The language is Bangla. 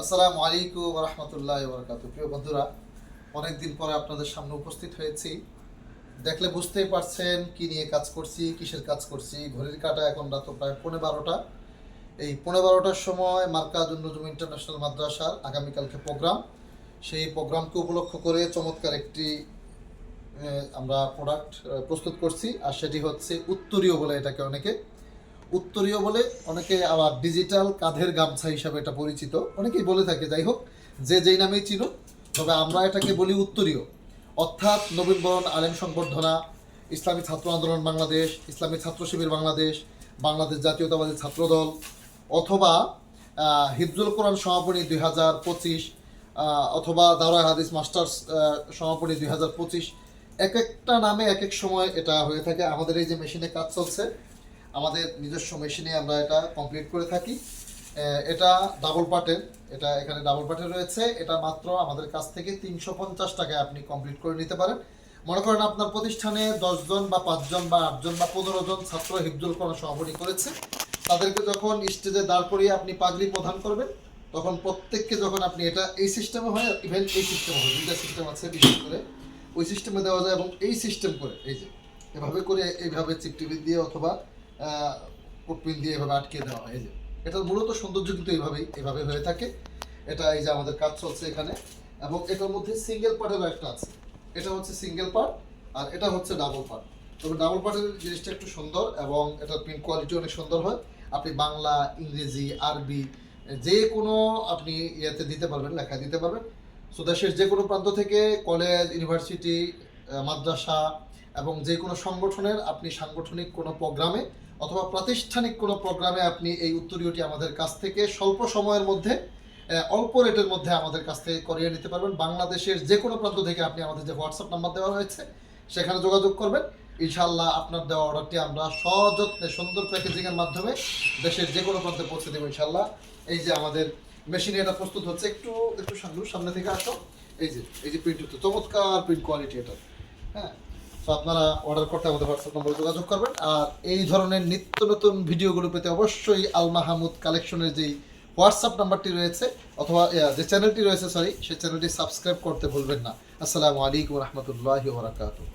আসসালামু আলাইকুম রহমতুল্লাহ বরকাত প্রিয় বন্ধুরা, অনেকদিন পরে আপনাদের সামনে উপস্থিত হয়েছি। দেখলে বুঝতেই পারছেন কি নিয়ে কাজ করছি, কিসের কাজ করছি। ঘড়ির কাটা এখন রাত প্রায় পৌনে বারোটা। এই পৌনে বারোটার সময় মার্কাজ নজুম ইন্টারন্যাশনাল মাদ্রাসার আগামীকালকে প্রোগ্রাম। সেই প্রোগ্রামকে উপলক্ষ করে চমৎকার একটি আমরা প্রোডাক্ট প্রস্তুত করছি। আর সেটি হচ্ছে উত্তরীয় বলে এটাকে অনেকে উত্তরীয় বলে অনেকে আবার ডিজিটাল কাঁধের গামছা হিসাবে এটা পরিচিত। অনেকেই বলে থাকে, যাই হোক, যে যেই নামেই চিনো, তবে আমরা এটাকে বলি উত্তরীয়। অর্থাৎ নবীনবরণ আলেম সংবর্ধনা, ইসলামী ছাত্র আন্দোলন বাংলাদেশ, ইসলামী ছাত্র শিবির বাংলাদেশ বাংলাদেশ জাতীয়তাবাদী ছাত্রদল, অথবা হিফজুল কোরআন সমাপনী দুই হাজার পঁচিশ অথবা দাওরা হাদিস মাস্টার্স সমাপনী দুই হাজার পঁচিশ। এক একটা নামে এক এক সময় এটা হয়ে থাকে। আমাদের এই যে মেশিনে কাজ চলছে আমাদের নিজস্ব মেশিনে আমরা এটা কমপ্লিট করে থাকি। এটা ডাবল পার্টের এটা এখানে ডাবল পার্টের রয়েছে। এটা মাত্র আমাদের কাছ থেকে তিনশো পঞ্চাশ টাকায় আপনি কমপ্লিট করে নিতে পারেন। মনে করেন আপনার প্রতিষ্ঠানে দশজন বা পাঁচজন বা আটজন বা পনেরো জন ছাত্র হিফজুল কোরআন সমাপনী করেছে। তাদেরকে যখন স্টেজে দাঁড় করিয়ে আপনি পাগড়ি প্রদান করবেন, তখন প্রত্যেককে যখন আপনি এটা এই সিস্টেমে হয় ইভেন এই সিস্টেম হয়, দুইটা সিস্টেম আছে বিশেষ করে। ওই সিস্টেমে দেওয়া যায় এবং এই সিস্টেম করে, এই যে, এভাবে করে এইভাবে চিপটিপি দিয়ে অথবা কোটপিন দিয়ে এভাবে আটকে দেওয়া হয়। যে এটার মূলত সৌন্দর্য কিন্তু এইভাবেই এভাবে হয়ে থাকে। এটা এই যে আমাদের কাজ চলছে এখানে। এবং এটার মধ্যে সিঙ্গেল পার্টেরও একটা আছে। এটা হচ্ছে সিঙ্গেল পার্ট আর এটা হচ্ছে ডাবল পার্ট তবে ডাবল পার্টের জিনিসটা একটু সুন্দর এবং এটার প্রিন্ট কোয়ালিটি অনেক সুন্দর হয়। আপনি বাংলা, ইংরেজি, আরবি, যে কোনো আপনি ইয়েতে দিতে পারবেন লেখা দিতে পারবেন। সো দেশের যে কোনো প্রান্ত থেকে কলেজ ইউনিভার্সিটি মাদ্রাসা এবং যে কোনো সংগঠনের আপনি সাংগঠনিক কোনো প্রোগ্রামে অথবা প্রাতিষ্ঠানিক কোনো প্রোগ্রামে আপনি এই উত্তরীয়টি আমাদের কাছ থেকে স্বল্প সময়ের মধ্যে অল্প রেটের মধ্যে আমাদের কাছ থেকে করিয়ে নিতে পারবেন। বাংলাদেশের যে কোনো প্রান্ত থেকে আপনি আমাদের যে হোয়াটসঅ্যাপ নাম্বার দেওয়া হয়েছে, সেখানে যোগাযোগ করবেন। ইনশাআল্লাহ আপনার দেওয়া অর্ডারটি আমরা সযত্নে সুন্দর প্যাকেজিংয়ের মাধ্যমে দেশের যে কোনো প্রান্তে পৌঁছে দেবো ইনশাআল্লাহ। এই যে আমাদের মেশিনে এটা প্রস্তুত হচ্ছে, একটু একটু সামনে সামনে থেকে আসো। এই যে এই যে প্রিন্ট হচ্ছে, চমৎকার প্রিন্ট কোয়ালিটি এটা। হ্যাঁ আপনারা অর্ডার করতে আমাদের হোয়াটসঅ্যাপ নম্বরে যোগাযোগ করবেন। আর এই ধরনের নিত্য নতুন ভিডিওগুলো পেতে অবশ্যই আল মাহমুদ কালেকশনের যেই হোয়াটসঅ্যাপ নাম্বারটি রয়েছে, অথবা যে চ্যানেলটি রয়েছে সরি সেই চ্যানেলটি সাবস্ক্রাইব করতে ভুলবেন না। আসসালামু আলাইকুম রহমতুল্লাহ বারাকাতুহ।